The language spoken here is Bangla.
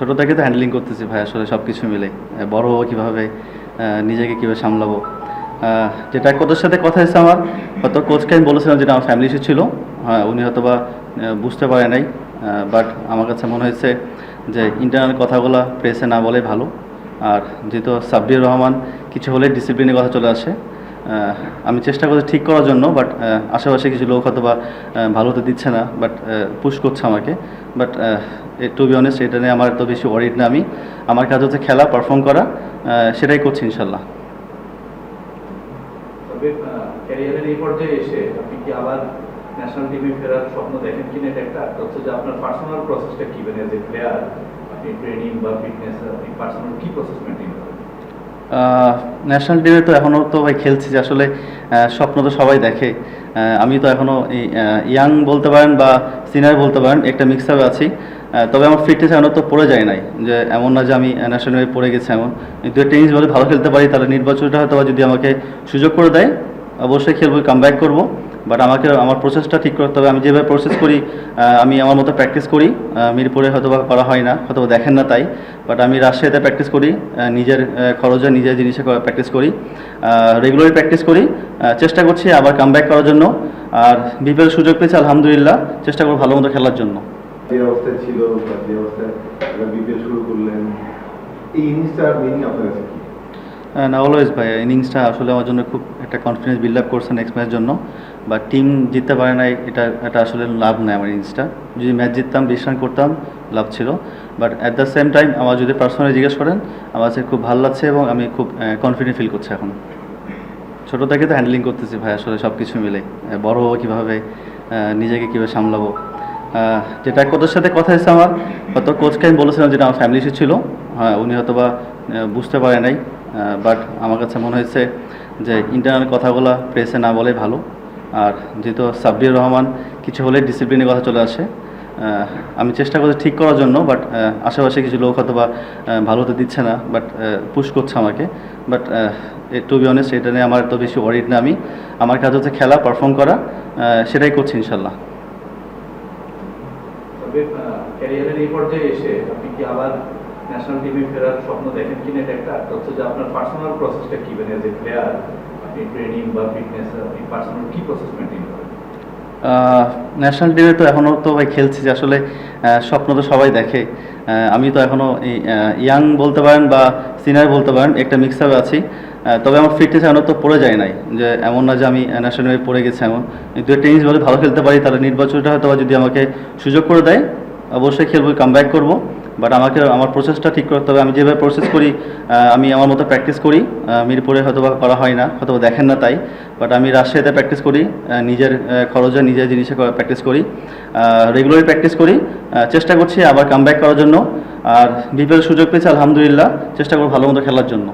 ছোটো থেকে তো হ্যান্ডলিং করতেছি ভাই, আসলে সব কিছু মিলে বড় হব কীভাবে নিজেকে কীভাবে সামলাবো। যেটা কোচের সাথে কথা হয়েছে আমার, হয়তো কোচকে আমি বলেছিলাম যেটা আমার ফ্যামিলি ইস্যু ছিল। হ্যাঁ উনি হয়তো বা বুঝতে পারে নাই। বাট আমার কাছে মনে হয়েছে যে ইন্টারনাল কথাগুলো প্রেসে না বলে ভালো। আর যেহেতু সাব্বির রহমান, কিছু হলে ডিসিপ্লিনের কথা চলে আসে। আমি চেষ্টা করছি ঠিক করার জন্য বাট আশেপাশে কিছু লোক হয়তো বা ভালো হতে দিচ্ছে না বাট পুশ করছে আমাকে। বাট টু বি অনেস্ট এটা নিয়ে আমার তো বেশি ওয়ারিড না আমি। আমার কাজ হচ্ছে খেলা পারফর্ম করা সেটাই করছি ইনশাল্লাহ এসে আবার ন্যাশনাল একটা পার্সোনাল প্রসেসটা কি? মানে প্লেয়ার বা কি প্রসেস মেনটেন করেন? ন্যাশনাল টিমে তো এখনও তো ভাই খেলছি যে আসলে স্বপ্ন তো সবাই দেখে। আমি তো এখনও ইয়াং বলতে পারেন বা সিনিয়র বলতে পারেন, একটা মিক্স আপে আছি। তবে আমার ফিটনেস এখনও তো পড়ে যায় নাই, যে এমন না যে আমি ন্যাশনাল টিমে পড়ে গেছি এমন। কিন্তু টেনিস বলে ভালো খেলতে পারি, তাহলে নির্বাচনটা হয়তো যদি আমাকে সুযোগ করে দেয়, অবশ্যই খেলব কাম ব্যাক করব। বাট আমাকে, আমার প্রসেসটা ঠিক করতে হবে। আমি যেভাবে প্রসেস করি আমি আমার মতো প্র্যাকটিস করি মিরপুরে হয়তো বা করা হয় না হয়তো দেখেন না তাই। বাট আমি রাজশাহীতে প্র্যাকটিস করি নিজের খরচে নিজের জিনিসে প্র্যাকটিস করি। রেগুলারই প্র্যাকটিস করি। চেষ্টা করছি আবার কাম ব্যাক করার জন্য। আর বিপিএল সুযোগ পেয়েছি, আলহামদুলিল্লাহ, চেষ্টা করব ভালো মতো খেলার জন্য। অবস্থায় ছিল অবস্থায় শুরু করলেন, এই ইনিংসটার মিনিং আপনার কাছে না অলওয়েজ ভাই ইনিংসটা আসলে আমার জন্য খুব একটা কনফিডেন্স বিল্ড আপ করছে নেক্সট ম্যাচের জন্য। বা টিম জিততে পারে নাই, এটা এটা আসলে লাভ নেই আমার ইনিংসটা যদি ম্যাচ জিততাম, বিশ রান করতাম, লাভ ছিল। But at the same time আমার যদি পার্সোনালি জিজ্ঞেস করেন, আমার কাছে খুব ভালো লাগছে এবং আমি খুব কনফিডেন্ট ফিল করছি এখন। ছোটো থেকে তো হ্যান্ডলিং করতেছি ভাই, আসলে সব কিছু মিলে বড় হব কীভাবে নিজেকে কীভাবে সামলাবো। যেটা কোচের সাথে কথা হয়েছে আমার, হয়তো কোচকে আমি বলেছিলাম যেটা আমার ফ্যামিলি ছিল। হ্যাঁ উনি হয়তো বা বুঝতে পারে নাই। বাট আমার কাছে মনে হয়েছে যে ইন্টারনাল কথাগুলো প্রেসে না বলে ভালো। আর যেহেতু সাব্বির রহমান কিছু হলে ডিসিপ্লিনের কথা চলে আসে আমি চেষ্টা করছি ঠিক করার জন্য বাট আশেপাশে কিছু লোক হয়তো বা ভালো হতে দিচ্ছে না বাট পুশ করছে আমাকে। বাট টু বি অনেস্ট এটা নিয়ে আমার তো বেশি ওয়ারিড না আমি। আমার কাজ হচ্ছে খেলা পারফর্ম করা সেটাই করছি ইনশাল্লাহ ক্যারিয়ারের এই পর্যায়ে এসে আপনি কি আবার ন্যাশনাল টিমে ফেরার স্বপ্ন দেখেন কিনা এটা একটা হচ্ছে যে আপনার পার্সোনাল প্রসেসটা কি মানে যে প্লেয়ার আপনি ট্রেনিং বা ফিটনেস আপনি পার্সোনাল কি প্রসেস মেনটেন করেন? ন্যাশনাল টিমে তো এখনও তো ভাই খেলছি যে আসলে স্বপ্ন তো সবাই দেখে। আমি তো এখনও ইয়াং বলতে পারেন বা সিনিয়র বলতে পারেন, একটা মিক্স আপে আছি। তবে আমার ফিটনেস এখনও তো পড়ে যায় নাই, যে এমন না যে আমি ন্যাশনাল টিমে পড়ে গেছি এমন। কিন্তু টেনিস বলে ভালো খেলতে পারি, তাহলে নির্বাচনটা হয়তো যদি আমাকে সুযোগ করে দেয় অবশ্যই খেলব কাম ব্যাক করব। বাট আমাকে, আমার প্রসেসটা ঠিক করতে হবে। আমি যেভাবে প্রসেস করি আমি আমার মতো প্র্যাকটিস করি মিরপুরে হয়তো করা হয় না হয়তো দেখেন না তাই। বাট আমি রাজশাহীতে প্র্যাকটিস করি নিজের খরচে নিজের জিনিসে প্র্যাকটিস করি। রেগুলারই প্র্যাকটিস করি। চেষ্টা করছি আবার কাম করার জন্য। আর বিপিএল সুযোগ পেয়েছি, আলহামদুলিল্লাহ। চেষ্টা করব ভালো মতো খেলার জন্য।